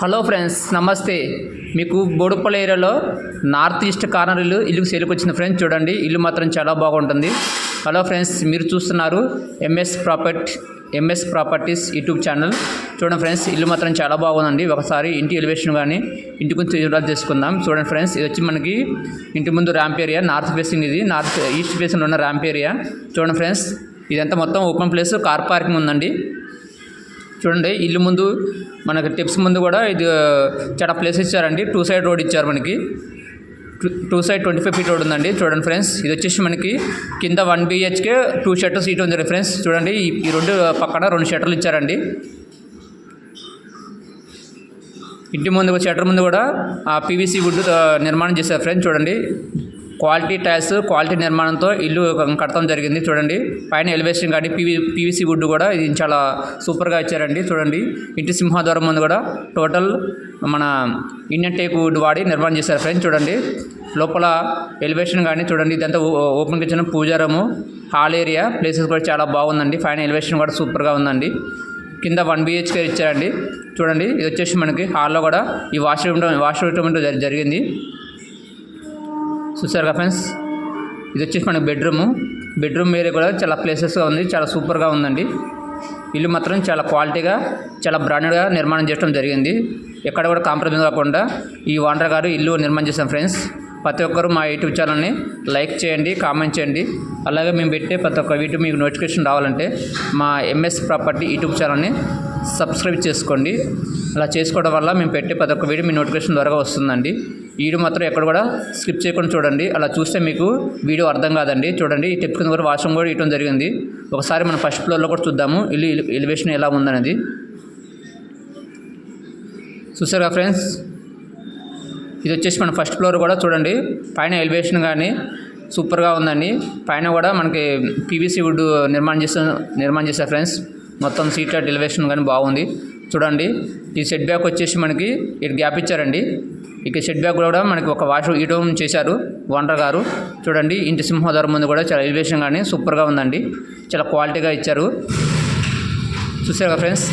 Hello friends నమస్తే. మీకు బోడుపల్లి ఏరియాలో నార్త్ ఈస్ట్ కార్నర్ ఇల్లు ఇల్లుకు సేల్కి వచ్చిన ఫ్రెండ్స్ చూడండి. ఇల్లు మాత్రం చాలా బాగుంటుంది. హలో ఫ్రెండ్స్ మీరు చూస్తున్నారు MS property MS properties YouTube channel. చూడండి ఫ్రెండ్స్ ఇల్లు మాత్రం చాలా బాగుందండి. ఒకసారి ఇంటి ఎలివేషన్ కానీ ఇంటి గురించి చూడాలి చేసుకుందాం చూడండి ఫ్రెండ్స్ ఇది వచ్చి మనకి ఇంటి ముందు ర్యాంప్ ఏరియా నార్త్ ఫేసింగ్ ఇది నార్త్ ఈస్ట్ ఫేసింగ్లో ఉన్న ర్యాంప్ ఏరియా చూడండి ఫ్రెండ్స్ ఇదంతా మొత్తం ఓపెన్ ప్లేస్ కార్ పార్కింగ్ ఉందండి. చూడండి ఇల్లు ముందు మనకు టిప్స్ ముందు కూడా ఇది చాలా ప్లేస్ ఇచ్చారండి. టూ సైడ్ రోడ్ ఇచ్చారు మనకి. Two- two side twenty five feet road ఉందండి. చూడండి ఫ్రెండ్స్ ఇది వచ్చేసి మనకి కింద one BHK two shutters seat ఉంది ఫ్రెండ్స్ చూడండి ఈ రెండు పక్కన రెండు షట్టర్లు ఇచ్చారండి. ఇంటి ముందు షట్టర్ ముందు కూడా ఆ పీవీసీ వుడ్ నిర్మాణం చేశారు ఫ్రెండ్స్ చూడండి. క్వాలిటీ టైల్స్ క్వాలిటీ నిర్మాణంతో ఇల్లు కట్టడం జరిగింది. చూడండి. పైన ఎలివేషన్ కానీ పీవీ పీవీసీ వుడ్ కూడా ఇది చాలా సూపర్గా ఇచ్చారండి. చూడండి. ఇంటి సింహద్వారం ముందు కూడా టోటల్ మన ఇండియన్ టేక్ వుడ్ వాడి నిర్మాణం చేశారు ఫ్రెండ్స్. చూడండి. లోపల ఎలివేషన్ కానీ చూడండి. ఇదంతా ఓ- ఓపెన్ కిచెన్ పూజారము హాల్ ఏరియా. ప్లేసెస్ కూడా చాలా బాగుందండి. పైన ఎలివేషన్ కూడా సూపర్గా ఉందండి. కింద వన్ బిహెచ్కే ఇచ్చారండి. చూడండి. ఇది వచ్చేసి మనకి హాల్లో కూడా ఈ వాష్రూమ్ వాష్రూమ్ జరి- జరిగింది. చూసారుగా ఫ్రెండ్స్? ఇది వచ్చేసి మనకి బెడ్రూము. బెడ్రూమ్ వేరే కూడా చాలా ప్లేసెస్గా ఉంది చాలా సూపర్గా ఉందండి. ఇల్లు మాత్రం చాలా క్వాలిటీగా చాలా బ్రాండెడ్గా నిర్మాణం చేయడం జరిగింది. ఎక్కడ కూడా కాంప్రమైజ్ కాకుండా ఈ వాండర్ గారు ఇల్లు నిర్మాణం చేశాం ఫ్రెండ్స్. ప్రతి ఒక్కరు మా యూట్యూబ్ ఛానల్ని లైక్ చేయండి కామెంట్ చేయండి. అలాగే మేము పెట్టే ప్రతి ఒక్క వీడియో మీకు నోటిఫికేషన్ రావాలంటే మా ఎంఎస్ ప్రాపర్టీ యూట్యూబ్ ఛానల్ని సబ్స్క్రైబ్ చేసుకోండి. అలా చేసుకోవడం వల్ల మేము పెట్టే ప్రతి ఒక్క వీడియో మీ నోటిఫికేషన్ ద్వారా వస్తుందండి. వీడియో మాత్రం ఎక్కడ కూడా స్కిప్ చేయకుండా చూడండి. అలా చూస్తే మీకు వీడియో అర్థం కాదండి. చూడండి ఈ టిప్ కింద కూడా వాష్రూమ్ కూడా ఇవ్వడం జరిగింది. ఒకసారి మనం ఫస్ట్ ఫ్లోర్లో కూడా చూద్దాము. ఇల్లు ఎలివేషన్ ఎలా ఉందనేది. చూసారుగా ఫ్రెండ్స్? ఇది వచ్చేసి మన ఫస్ట్ ఫ్లోర్ కూడా చూడండి. పైన ఎలివేషన్ కానీ సూపర్గా ఉందండి. పైన కూడా మనకి పీవీసీ వుడ్ నిర్మాణం చేసే నిర్మాణం చేశారు ఫ్రెండ్స్. మొత్తం సీట్ ఎలివేషన్ కానీ బాగుంది. చూడండి ఈ సెట్ బ్యాక్ వచ్చేసి మనకి ఇటు గ్యాప్ ఇచ్చారండి. ఇక సెట్ బ్యాక్ కూడా మనకి ఒక వాష్ ఇటం చేశారు ఓనర్ గారు. చూడండి ఇంటి సింహద్వారం ముందు కూడా చాలా ఎలివేషన్ కానీ సూపర్గా ఉందండి. చాలా క్వాలిటీగా ఇచ్చారు. చూసారు కదా ఫ్రెండ్స్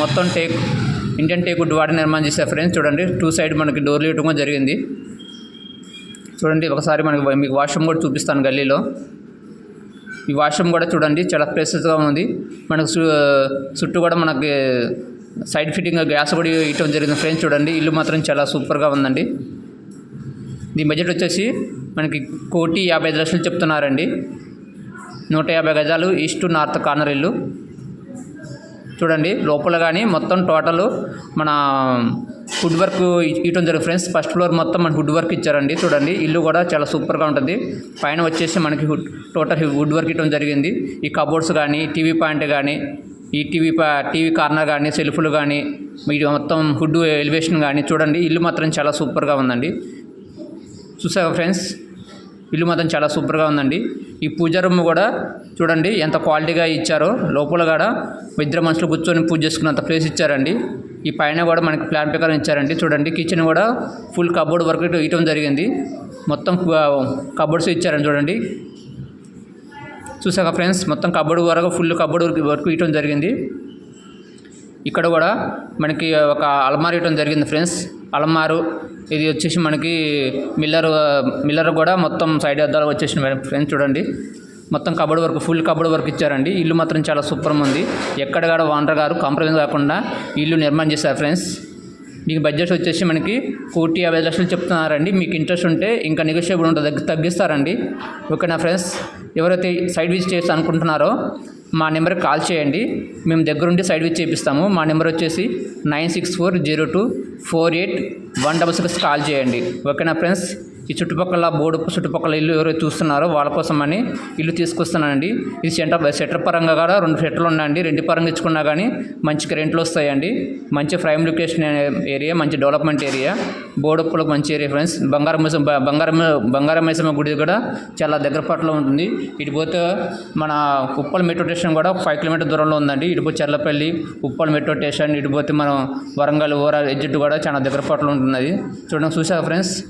మొత్తం టేక్ ఇండియన్ టేక్ వుడ్ వాడి నిర్మాణం చేశారు ఫ్రెండ్స్ చూడండి టూ సైడ్ మనకి డోర్లు ఇవ్వడం జరిగింది. చూడండి ఒకసారి మనకి మీకు వాష్రూమ్ కూడా చూపిస్తాను గల్లీలో. ఈ వాష్రూమ్ కూడా చూడండి చాలా ప్లేసెస్గా ఉంది. మనకు చుట్టూ కూడా మనకి సైడ్ ఫిట్టింగ్ గ్యాస్ కూడా ఇవ్వడం జరిగింది ఫ్రెండ్స్ చూడండి. ఇల్లు మాత్రం చాలా సూపర్గా ఉందండి. దీని బడ్జెట్ వచ్చేసి మనకి కోటి యాభై ఐదు లక్షలు చెప్తున్నారండి. నూట యాభై గజాలు ఈస్ట్ నార్త్ కార్నర్ ఇల్లు. చూడండి లోపల కానీ మొత్తం టోటల్ మన వుడ్ వర్క్ ఇవ్వడం జరుగుతుంది ఫ్రెండ్స్ ఫస్ట్ ఫ్లోర్ మొత్తం మనకి వుడ్ వర్క్ ఇచ్చారండి. చూడండి ఇల్లు కూడా చాలా సూపర్గా ఉంటుంది. పైన వచ్చేసి మనకి టోటల్ వుడ్ వర్క్ ఇవ్వడం జరిగింది. ఈ కబోర్డ్స్ కానీ టీవీ పాయింట్ కానీ ఈ టీవీ టీవీ కార్నర్ కానీ సెల్ఫ్లు కానీ మీరు మొత్తం హుడ్ ఎలివేషన్ కానీ చూడండి ఇల్లు మాత్రం చాలా సూపర్గా ఉందండి. చూసారా ఫ్రెండ్స్ ఇల్లు మాత్రం చాలా సూపర్గా ఉందండి. ఈ పూజ రూమ్ కూడా చూడండి ఎంత క్వాలిటీగా ఇచ్చారో. లోపల కూడా ఇద్దరు మనుషులు కూర్చొని పూజ చేసుకున్నంత ప్లేస్ ఇచ్చారండి. ఈ పైన కూడా మనకి ప్లాన్ ప్రకారం ఇచ్చారండి. చూడండి కిచెన్ కూడా ఫుల్ కబోర్డ్ వర్క్ ఇవ్వడం జరిగింది. మొత్తం కబోర్డ్స్ ఇచ్చారండి చూడండి. చూసాక ఫ్రెండ్స్ మొత్తం కబోర్డ్ వరకు ఫుల్ కబోర్డ్ వర్క్ ఇవ్వడం జరిగింది. ఇక్కడ కూడా మనకి ఒక అలమారు ఇవ్వడం జరిగింది ఫ్రెండ్స్. అలమారు ఇది వచ్చేసి మనకి మిల్లర్ మిల్లర్ కూడా మొత్తం సైడ్ అద్దాలు వచ్చేసిన ఫ్రెండ్స్ చూడండి. మొత్తం cupboard work full cupboard work ఇచ్చారండి. ఇల్లు మాత్రం చాలా సూపర్ ఉంది. ఎక్కడ కూడా వాండర్ గారు కాంప్రమైజ్ కాకుండా ఇల్లు నిర్మాణం చేశారు ఫ్రెండ్స్. మీకు బడ్జెట్ వచ్చేసి మనకి కోటి యాభై లక్షలు చెప్తున్నారండి. మీకు ఇంట్రెస్ట్ ఉంటే ఇంకా నెగోషియబుల్ ఉంటుంది తగ్గిస్తారండి. ఓకేనా ఫ్రెండ్స్? ఎవరైతే సైడ్ విజిట్ చేసి అనుకుంటున్నారో మా నెంబర్కి కాల్ చేయండి. మేము దగ్గరుండి సైడ్ విజిట్ చేపిస్తాము. మా నెంబర్ వచ్చేసి nine six four zero two four eight one double six call చేయండి. ఓకేనా ఫ్రెండ్స్? ఈ చుట్టుపక్కల బోర్డు చుట్టుపక్కల ఇల్లు ఎవరైతే చూస్తున్నారో వాళ్ళ కోసమని ఇల్లు తీసుకొస్తున్నానండి. ఇది సెంటర్ సెటర్ పరంగా కూడా రెండు సెటర్లు ఉన్నాయండి. రెండు పరంగా ఇచ్చుకున్నా కానీ మంచి రెంట్లు వస్తాయండి. మంచి ప్రైమ్ లొకేషన్ ఏరియా మంచి డెవలప్మెంట్ ఏరియా. బోడుప్పులకు మంచి ఏరియా ఫ్రెండ్స్. బంగారం మైసమ్మ- బంగారం బంగారం మైసమ్మ గుడి కూడా చాలా దగ్గర పట్ల ఉంటుంది. ఇటు పోతే మన ఉప్పల్ మెట్రో స్టేషన్ కూడా ఫైవ్ కిలోమీటర్ దూరంలో ఉందండి. ఇటు చెర్లపల్లి ఉప్పల్ మెట్రో స్టేషన్ ఇటు పోతే మనం వరంగల్ ఓరా ఎడ్జిట్ కూడా చాలా దగ్గర పట్ల ఉంటుంది చూడండి చూసారా ఫ్రెండ్స్?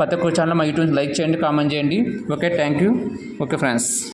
ప్రతి ఒక్క ఛానల్ మా యూట్యూబ్ లైక్ చేయండి కామెంట్ చేయండి. Okay thank you. Okay friends.